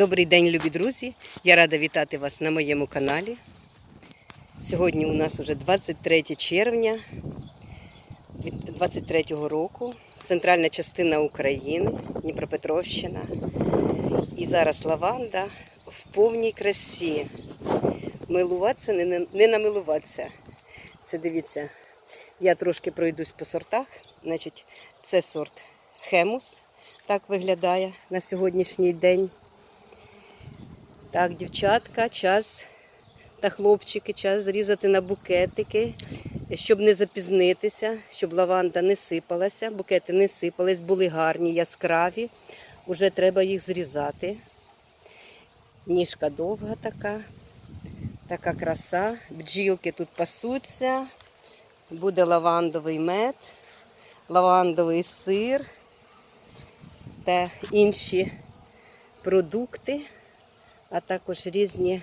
Добрий день, любі друзі! Я рада вітати вас на моєму каналі. Сьогодні у нас уже 23 червня 23 року, центральна частина України, Дніпропетровщина. І зараз лаванда в повній красі. Милуватися, не, не намилуватися. Це дивіться, я трошки пройдусь по сортах. Значить, це сорт Хемус. Так виглядає на сьогоднішній день. Так, дівчатка, час та хлопчики, час зрізати на букетики, щоб не запізнитися, щоб лаванда не сипалася, букети не сипались, були гарні, яскраві. Уже треба їх зрізати. Ніжка довга така, така краса. Бджілки тут пасуться. Буде лавандовий мед, лавандовий сир та інші продукти а також різні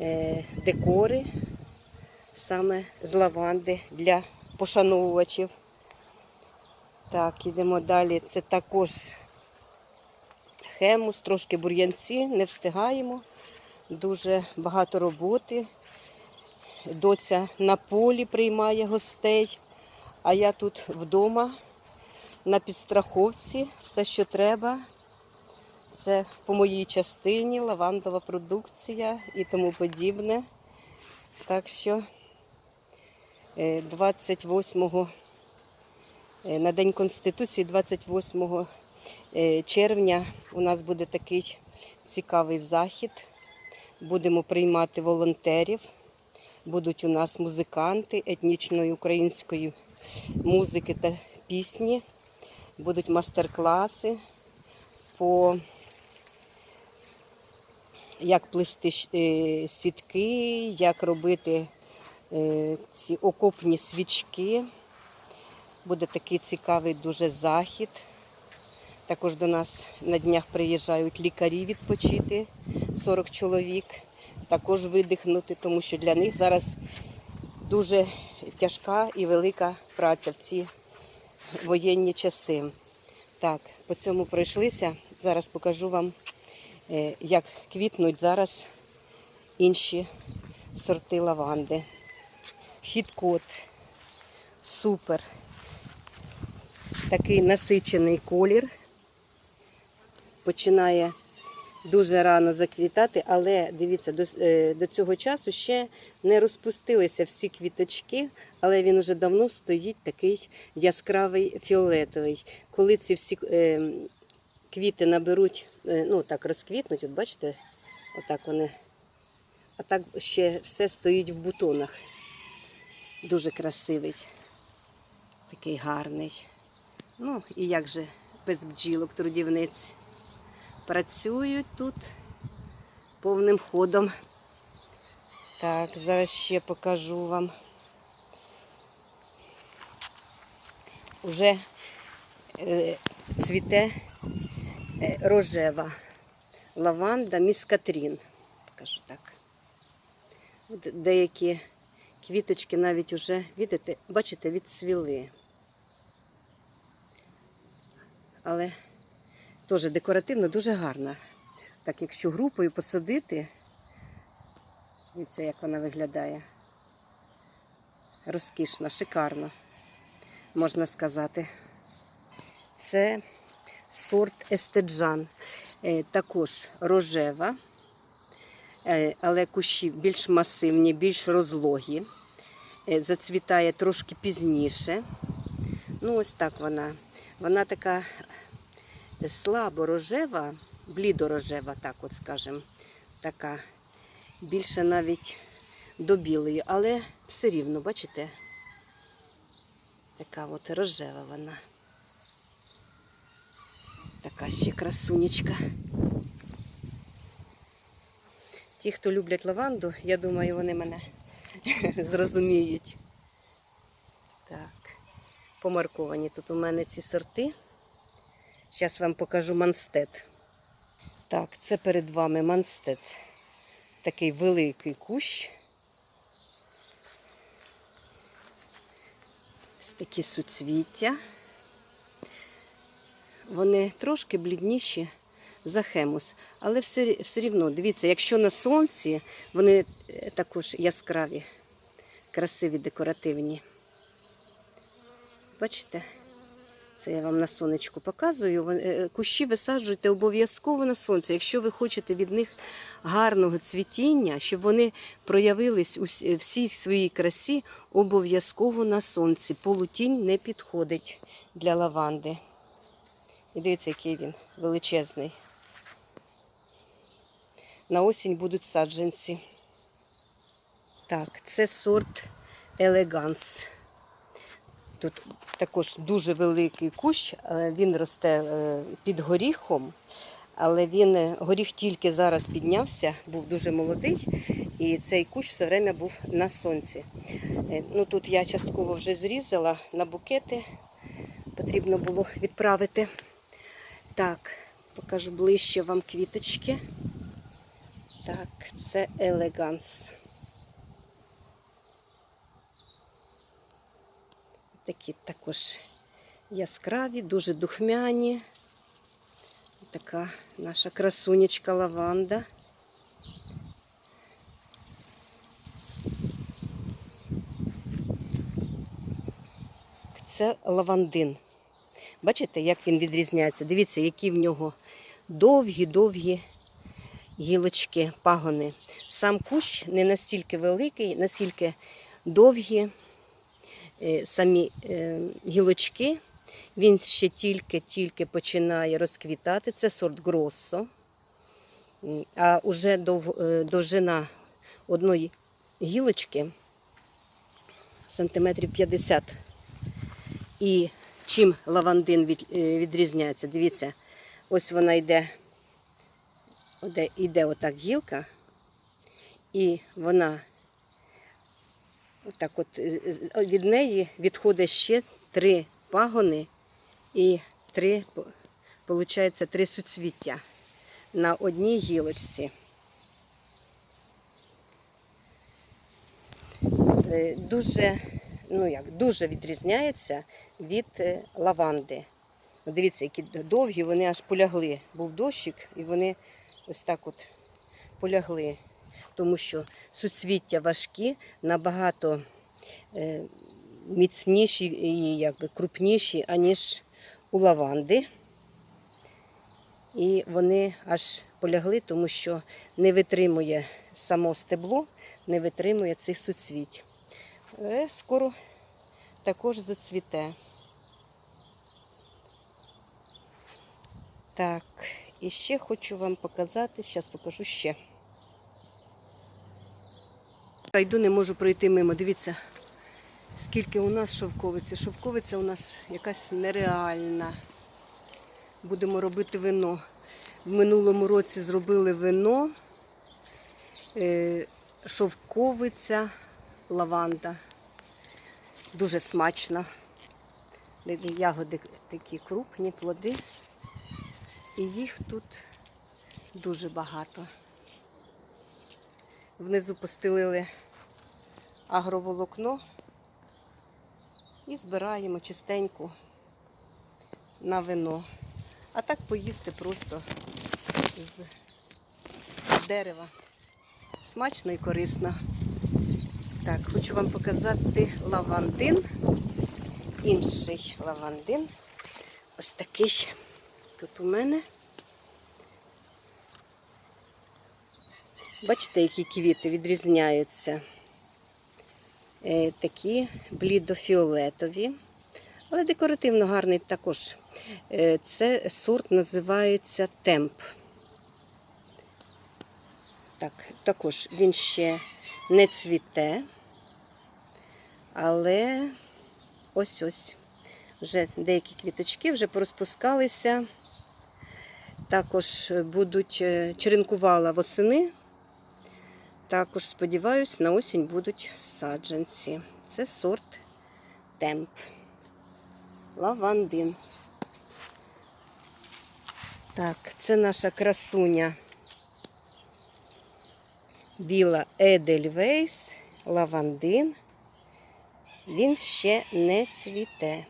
е, декори саме з лаванди для пошановувачів. Так, ідемо далі. Це також хемус, трошки бур'янці, не встигаємо. Дуже багато роботи. Доця на полі приймає гостей, а я тут вдома на підстраховці, все, що треба. Це по моїй частині лавандова продукція і тому подібне. Так що 28 на День Конституції, 28 червня, у нас буде такий цікавий захід. Будемо приймати волонтерів. Будуть у нас музиканти етнічної української музики та пісні. Будуть мастер-класи по як плести е, сітки, як робити е, ці окопні свічки. Буде такий цікавий дуже захід. Також до нас на днях приїжджають лікарі відпочити, 40 чоловік, також видихнути, тому що для них зараз дуже тяжка і велика праця в ці воєнні часи. Так, по цьому пройшлися. Зараз покажу вам. Е, як квітнуть зараз інші сорти лаванди. Хіткот супер. Такий насичений колір. Починає дуже рано заквітати, але дивіться, до, е, до цього часу ще не розпустилися всі квіточки, але він вже давно стоїть такий яскравий фіолетовий. Коли ці всі е, квіти наберуть, е, ну так розквітнуть, от бачите, отак вони. А так ще все стоїть в бутонах. Дуже красивий, такий гарний. Ну, і як же без бджілок трудівниць працюють тут повним ходом. Так, зараз ще покажу вам. Уже е, цвіте рожева лаванда міскатрін. Кажу так. От Деякі квіточки навіть вже, видите, бачите, відцвіли. Але теж декоративно дуже гарна. Так, якщо групою посадити, дивіться, як вона виглядає. Розкішно, шикарно, можна сказати. Це сорт естеджан. Е, також рожева, е, але кущі більш масивні, більш розлогі. Е, зацвітає трошки пізніше. Ну, ось так вона. Вона така слабо рожева, блідорожева, так от скажемо. Така більше навіть до білої, але все рівно, бачите? Така от рожева вона. Така ще красунечка. Ті, хто люблять лаванду, я думаю, вони мене зрозуміють. Так, помарковані тут у мене ці сорти. Зараз вам покажу манстет. Так, це перед вами манстет. Такий великий кущ. Ось такі суцвіття. Вони трошки блідніші захемус. Але все, все рівно, дивіться, якщо на сонці, вони е, також яскраві, красиві, декоративні. Бачите? Це я вам на сонечку показую. Е, Кущі висаджуйте обов'язково на сонце. Якщо ви хочете від них гарного цвітіння, щоб вони проявились у всій своїй красі, обов'язково на сонці. Полутінь не підходить для лаванди. І дивіться, який він величезний. На осінь будуть саджанці. Так, це сорт Елеганс. Тут також дуже великий кущ, він росте е, під горіхом, але він е, горіх тільки зараз піднявся, був дуже молодий, і цей кущ все время був на сонці. Е, Ну тут я частково вже зрізала на букети, потрібно було відправити. Так, покажу ближче вам квіточки. Так, це елеганс. Такі також яскраві, дуже духмяні. Така наша красунечка лаванда. Це лавандин. Бачите, як він відрізняється? Дивіться, які в нього довгі-довгі гілочки, пагони. Сам кущ не настільки великий, наскільки довгі е, самі е, гілочки. Він ще тільки-тільки починає розквітати. Це сорт Гроссо. А вже е, довжина одної гілочки сантиметрів 50. І чим лавандин від, е, відрізняється? Дивіться, ось вона йде, оде, йде отак гілка, і вона отак от е, від неї відходить ще три пагони і три, виходить, три суцвіття на одній гілочці. Е, Дуже, ну як, дуже відрізняється від е, лаванди. Дивіться, які довгі, вони аж полягли. Був дощик, і вони ось так от полягли. Тому що суцвіття важкі, набагато е, міцніші і якби, крупніші, аніж у лаванди. І вони аж полягли, тому що не витримує само стебло, не витримує цих суцвіть. Е, Скоро також зацвіте. Так, і ще хочу вам показати, зараз покажу ще. Йду, не можу пройти мимо. Дивіться, скільки у нас шовковиці. Шовковиця у нас якась нереальна. Будемо робити вино. В минулому році зробили вино, е, шовковиця, лаванда. Дуже смачно. Ягоди такі крупні, плоди. І їх тут дуже багато. Внизу постелили агроволокно і збираємо чистеньку на вино. А так поїсти просто з, дерева. Смачно і корисно. Так, хочу вам показати лавандин. Інший лавандин. Ось такий тут у мене. Бачите, які квіти відрізняються. Е, такі блідофіолетові, але декоративно гарний також. Е, це сорт називається темп. Так, також він ще не цвіте, але ось ось. Вже деякі квіточки вже порозпускалися. Також будуть е, черенкувала восени. Також, сподіваюсь, на осінь будуть саджанці. Це сорт темп. Лавандин. Так, це наша красуня. Біла Едельвейс, лавандин. Він ще не цвіте.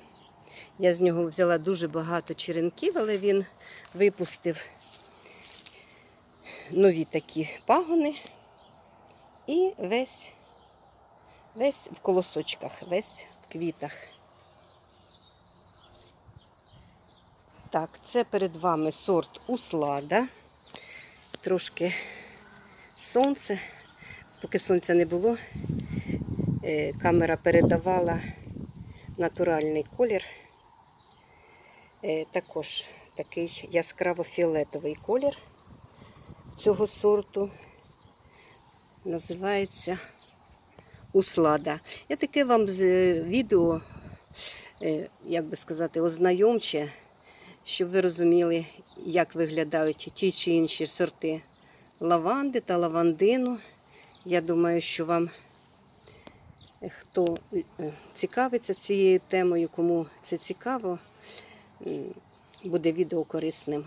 Я з нього взяла дуже багато черенків, але він випустив нові такі пагони і весь, весь в колосочках, весь в квітах. Так, це перед вами сорт услада. Трошки сонце. Поки сонця не було, е, камера передавала натуральний колір. Е, Також такий яскраво-фіолетовий колір цього сорту. Називається услада. Я таке вам е, відео, як би сказати, ознайомче, щоб ви розуміли, як виглядають ті чи інші сорти лаванди та лавандину. Я думаю, що вам, е, хто е, цікавиться цією темою, кому це цікаво, буде відео корисним.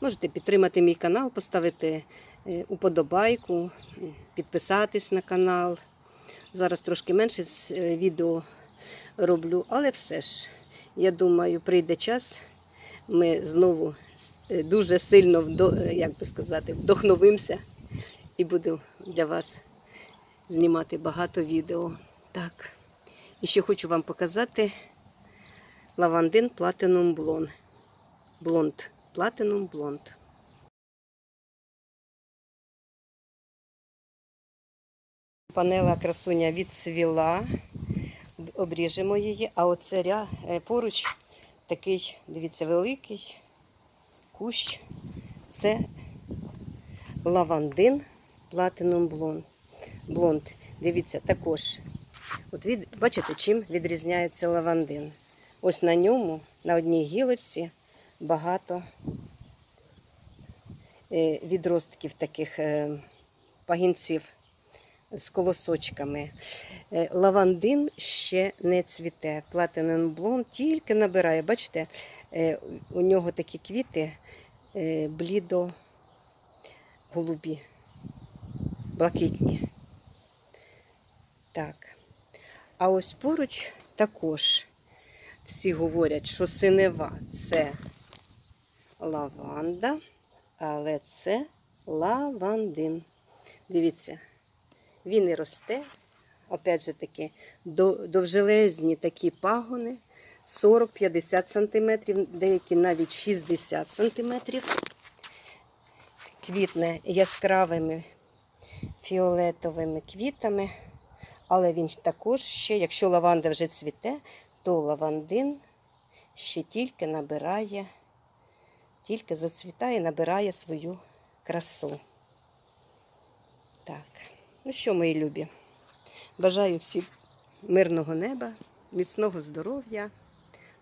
Можете підтримати мій канал, поставити е, уподобайку, підписатись на канал. Зараз трошки менше е, відео роблю, але все ж, я думаю, прийде час, ми знову е, дуже сильно е, як би сказати, вдохновимося і буду для вас знімати багато відео. Так. І ще хочу вам показати лавандин Platinum Blonde. Блонд. Platinum Blonde. Панела красуня відцвіла. Обріжемо її, а оце е, поруч такий, дивіться, великий кущ. Це лавандин Blonde. Блонд. Дивіться, також. От від, бачите, чим відрізняється лавандин? Ось на ньому, на одній гілочці, багато е, відростків таких е, пагінців з колосочками. Е, Лавандин ще не цвіте. Platinum Blonde тільки набирає. Бачите, у нього такі квіти е, блідо голубі, блакитні. Так. А ось поруч також всі говорять, що синева це лаванда, але це лавандин. Дивіться, він і росте. Опять же таки, довжелезні такі пагони 40-50 см, деякі навіть 60 см. Квітне яскравими фіолетовими квітами. Але він також ще, якщо лаванда вже цвіте, то лавандин ще тільки набирає, тільки зацвітає, набирає свою красу. Так, ну що, мої любі, бажаю всім мирного неба, міцного здоров'я.